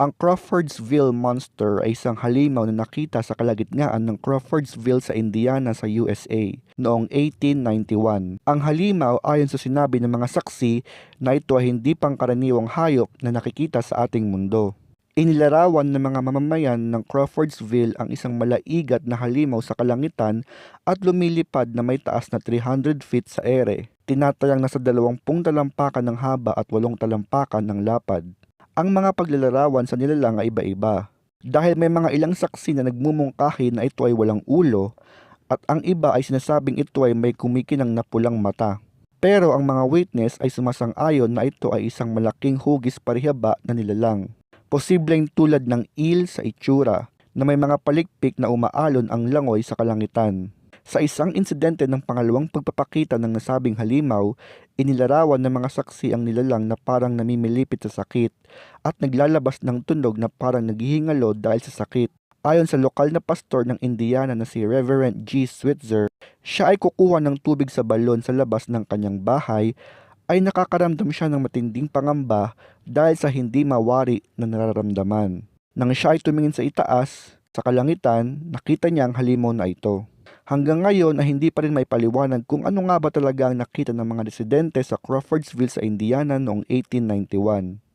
Ang Crawfordsville Monster ay isang halimaw na nakita sa kalagitnaan ng Crawfordsville sa Indiana sa USA noong 1891. Ang halimaw ayon sa sinabi ng mga saksi na ito ay hindi pangkaraniwang hayop na nakikita sa ating mundo. Inilarawan ng mga mamamayan ng Crawfordsville ang isang malaigat na halimaw sa kalangitan at lumilipad na may taas na 300 feet sa ere. Tinatayang nasa 20 talampakan ng haba at 8 talampakan ng lapad. Ang mga paglalarawan sa nilalang ay iba-iba. Dahil may mga ilang saksi na nagmumungkahi na ito ay walang ulo at ang iba ay sinasabing ito ay may kumikinang na pulang mata. Pero ang mga witness ay sumasang-ayon na ito ay isang malaking hugis parihaba na nilalang. Posibleng tulad ng eel sa itsura na may mga palikpik na umaalon ang langoy sa kalangitan. Sa isang insidente ng pangalawang pagpapakita ng nasabing halimaw, inilarawan ng mga saksi ang nilalang na parang namimilipit sa sakit at naglalabas ng tunog na parang naghihingalo dahil sa sakit. Ayon sa lokal na pastor ng Indiana na si Reverend G. Switzer, siya ay kukuha ng tubig sa balon sa labas ng kanyang bahay ay nakakaramdam siya ng matinding pangamba dahil sa hindi mawari na nararamdaman. Nang siya ay tumingin sa itaas, sa kalangitan, nakita niya ang halimaw na ito. Hanggang ngayon ay hindi pa rin may paliwanag kung ano nga ba talaga ang nakita ng mga residente sa Crawfordsville sa Indiana noong 1891.